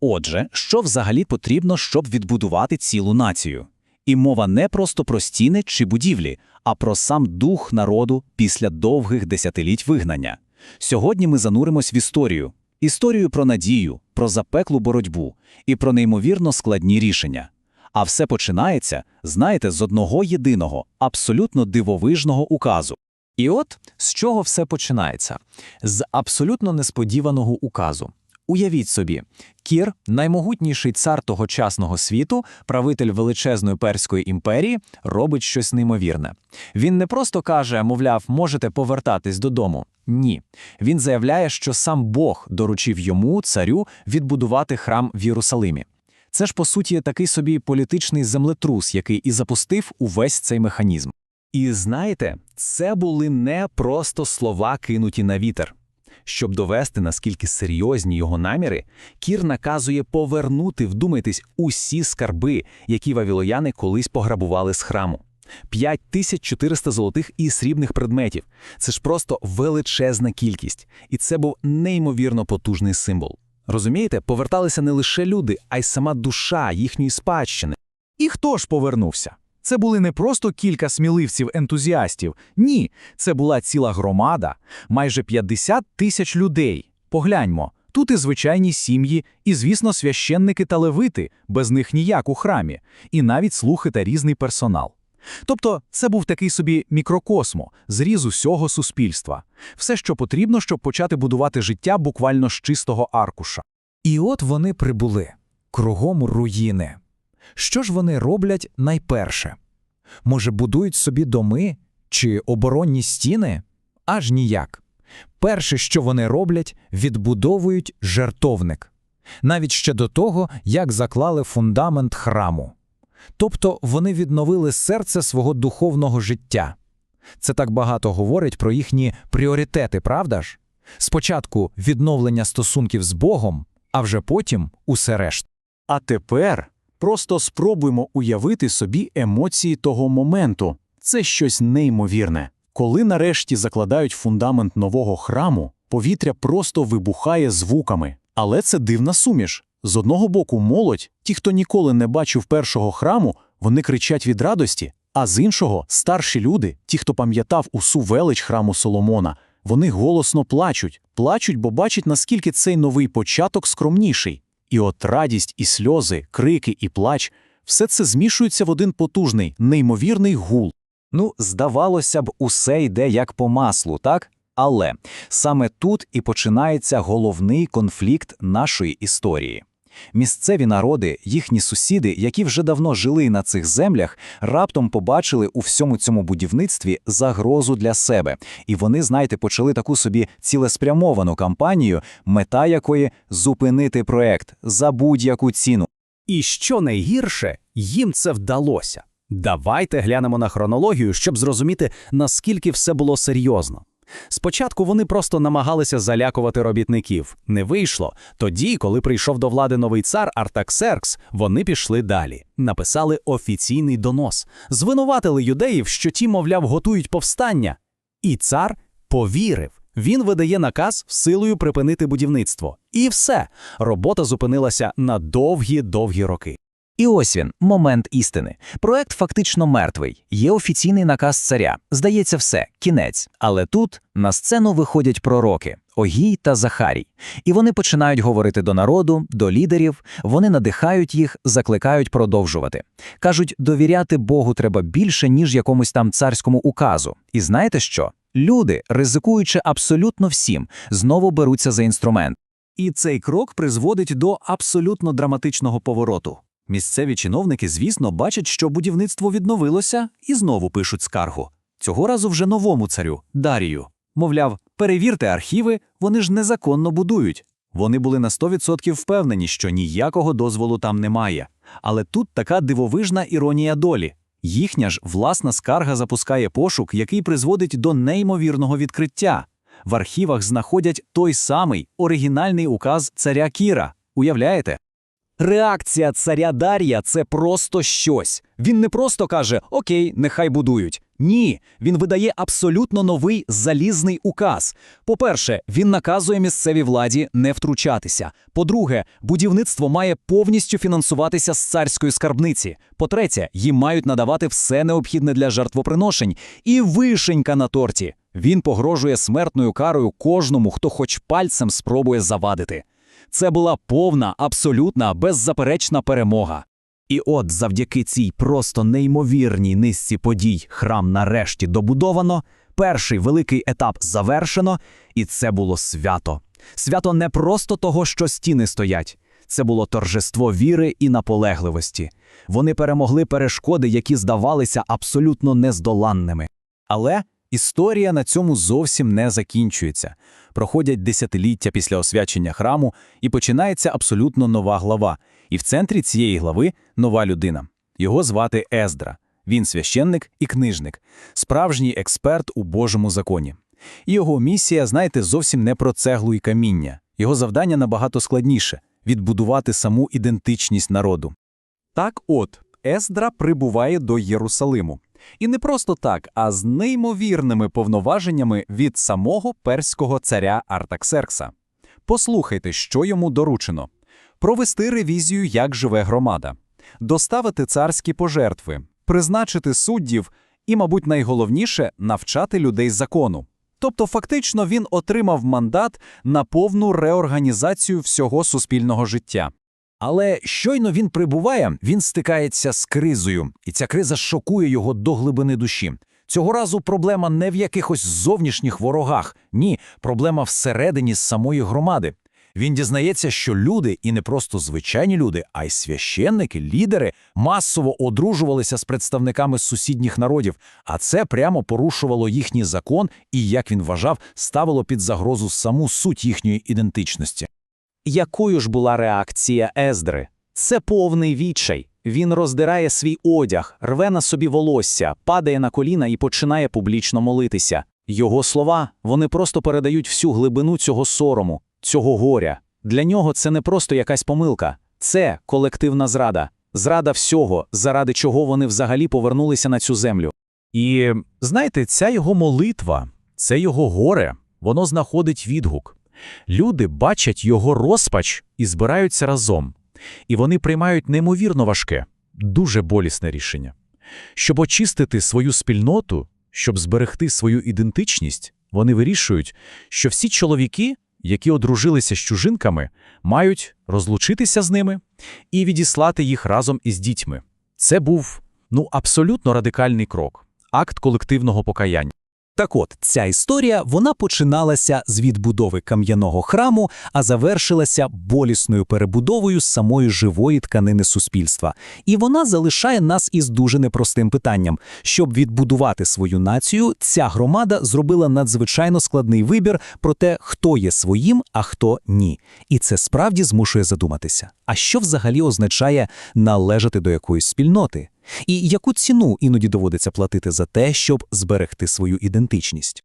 Отже, що взагалі потрібно, щоб відбудувати цілу націю? І мова не просто про стіни чи будівлі, а про сам дух народу після довгих десятиліть вигнання. Сьогодні ми зануримось в історію. Історію про надію, про запеклу боротьбу і про неймовірно складні рішення. А все починається, знаєте, з одного єдиного, абсолютно дивовижного указу. І от з чого все починається? З абсолютно несподіваного указу. Уявіть собі, Кір, наймогутніший цар тогочасного світу, правитель величезної перської імперії, робить щось неймовірне. Він не просто каже, мовляв, можете повертатись додому. Ні. Він заявляє, що сам Бог доручив йому, царю, відбудувати храм в Єрусалимі. Це ж, по суті, такий собі політичний землетрус, який і запустив увесь цей механізм. І знаєте, це були не просто слова, кинуті на вітер. Щоб довести, наскільки серйозні його наміри, Кір наказує повернути, вдумайтесь, усі скарби, які вавілояни колись пограбували з храму. 5400 золотих і срібних предметів. Це ж просто величезна кількість. І це був неймовірно потужний символ. Розумієте, поверталися не лише люди, а й сама душа їхньої спадщини. І хто ж повернувся? Це були не просто кілька сміливців-ентузіастів. Ні, це була ціла громада, майже 50 тисяч людей. Погляньмо, тут і звичайні сім'ї, і, звісно, священники та левити, без них ніяк у храмі, і навіть слухи та різний персонал. Тобто це був такий собі мікрокосмо, зріз усього суспільства. Все, що потрібно, щоб почати будувати життя буквально з чистого аркуша. І от вони прибули. Кругом руїни. Що ж вони роблять найперше? Може, будують собі доми чи оборонні стіни? Аж ніяк. Перше, що вони роблять, відбудовують жертовник. Навіть ще до того, як заклали фундамент храму. Тобто вони відновили серце свого духовного життя. Це так багато говорить про їхні пріоритети, правда ж? Спочатку відновлення стосунків з Богом, а вже потім усе решта. А тепер просто спробуймо уявити собі емоції того моменту. Це щось неймовірне. Коли нарешті закладають фундамент нового храму, повітря просто вибухає звуками. Але це дивна суміш. З одного боку, молодь, ті, хто ніколи не бачив першого храму, вони кричать від радості, а з іншого старші люди, ті, хто пам'ятав усу велич храму Соломона, вони голосно плачуть, плачуть, бо бачать, наскільки цей новий початок скромніший. І от радість, і сльози, крики, і плач все це змішується в один потужний, неймовірний гул. Ну, здавалося б, усе йде як по маслу, так? Але саме тут і починається головний конфлікт нашої історії. Місцеві народи, їхні сусіди, які вже давно жили на цих землях, раптом побачили у всьому цьому будівництві загрозу для себе. І вони, знаєте, почали таку собі цілеспрямовану кампанію, мета якої зупинити проект за будь-яку ціну. І що найгірше, їм це вдалося. Давайте глянемо на хронологію, щоб зрозуміти, наскільки все було серйозно. Спочатку вони просто намагалися залякувати робітників. Не вийшло. Тоді, коли прийшов до влади новий цар Артаксеркс, вони пішли далі. Написали офіційний донос, звинуватили юдеїв, що ті, мовляв, готують повстання. І цар повірив. Він видає наказ силою припинити будівництво. І все. Робота зупинилася на довгі-довгі роки. І ось він, момент істини. Проект фактично мертвий. Є офіційний наказ царя. Здається, все, кінець. Але тут на сцену виходять пророки Огій та Захарій. І вони починають говорити до народу, до лідерів. Вони надихають їх, закликають продовжувати. Кажуть, довіряти Богу треба більше, ніж якомусь там царському указу. І знаєте що? Люди, ризикуючи абсолютно всім, знову беруться за інструмент. І цей крок призводить до абсолютно драматичного повороту. Місцеві чиновники, звісно, бачать, що будівництво відновилося, і знову пишуть скаргу. Цього разу вже новому царю Дарію. Мовляв, перевірте архіви, вони ж незаконно будують. Вони були на 100% впевнені, що ніякого дозволу там немає. Але тут така дивовижна іронія долі. Їхня ж власна скарга запускає пошук, який призводить до неймовірного відкриття. В архівах знаходять той самий оригінальний указ царя Кіра. Уявляєте? Реакція царя Дар'я це просто щось. Він не просто каже Окей, нехай будують. Ні, він видає абсолютно новий залізний указ. По-перше, він наказує місцевій владі не втручатися. По-друге, будівництво має повністю фінансуватися з царської скарбниці. По-третє, їм мають надавати все необхідне для жертвоприношень. І вишенька на торті. Він погрожує смертною карою кожному, хто хоч пальцем спробує завадити. Це була повна, абсолютна, беззаперечна перемога. І от завдяки цій просто неймовірній низці подій храм нарешті добудовано, перший великий етап завершено, і це було свято. Свято не просто того, що стіни стоять. Це було торжество віри і наполегливості. Вони перемогли перешкоди, які здавалися абсолютно нездоланними. Але історія на цьому зовсім не закінчується. Проходять десятиліття після освячення храму, і починається абсолютно нова глава. І в центрі цієї глави нова людина. Його звати Ездра. Він священник і книжник, справжній експерт у Божому законі. І його місія, знаєте, зовсім не про цеглу і каміння. Його завдання набагато складніше відбудувати саму ідентичність народу. Так от, Ездра прибуває до Єрусалиму. І не просто так, а з неймовірними повноваженнями від самого перського царя Артаксеркса. Послухайте, що йому доручено: провести ревізію, як живе громада, доставити царські пожертви, призначити суддів і, мабуть, найголовніше навчати людей закону. Тобто, фактично, він отримав мандат на повну реорганізацію всього суспільного життя. Але щойно він прибуває, він стикається з кризою, і ця криза шокує його до глибини душі. Цього разу проблема не в якихось зовнішніх ворогах, ні, проблема всередині самої громади. Він дізнається, що люди, і не просто звичайні люди, а й священники, лідери, масово одружувалися з представниками сусідніх народів, а це прямо порушувало їхній закон і, як він вважав, ставило під загрозу саму суть їхньої ідентичності. Якою ж була реакція Ездри? Це повний відчай. Він роздирає свій одяг, рве на собі волосся, падає на коліна і починає публічно молитися. Його слова вони просто передають всю глибину цього сорому, цього горя. Для нього це не просто якась помилка, це колективна зрада, зрада всього, заради чого вони взагалі повернулися на цю землю. І знаєте, ця його молитва, це його горе, воно знаходить відгук. Люди бачать його розпач і збираються разом. І вони приймають неймовірно важке, дуже болісне рішення. Щоб очистити свою спільноту, щоб зберегти свою ідентичність, вони вирішують, що всі чоловіки, які одружилися з чужинками, мають розлучитися з ними і відіслати їх разом із дітьми. Це був ну абсолютно радикальний крок, акт колективного покаяння. Так от, ця історія вона починалася з відбудови кам'яного храму, а завершилася болісною перебудовою самої живої тканини суспільства. І вона залишає нас із дуже непростим питанням. Щоб відбудувати свою націю, ця громада зробила надзвичайно складний вибір про те, хто є своїм, а хто ні. І це справді змушує задуматися. А що взагалі означає належати до якоїсь спільноти? І яку ціну іноді доводиться платити за те, щоб зберегти свою ідентичність?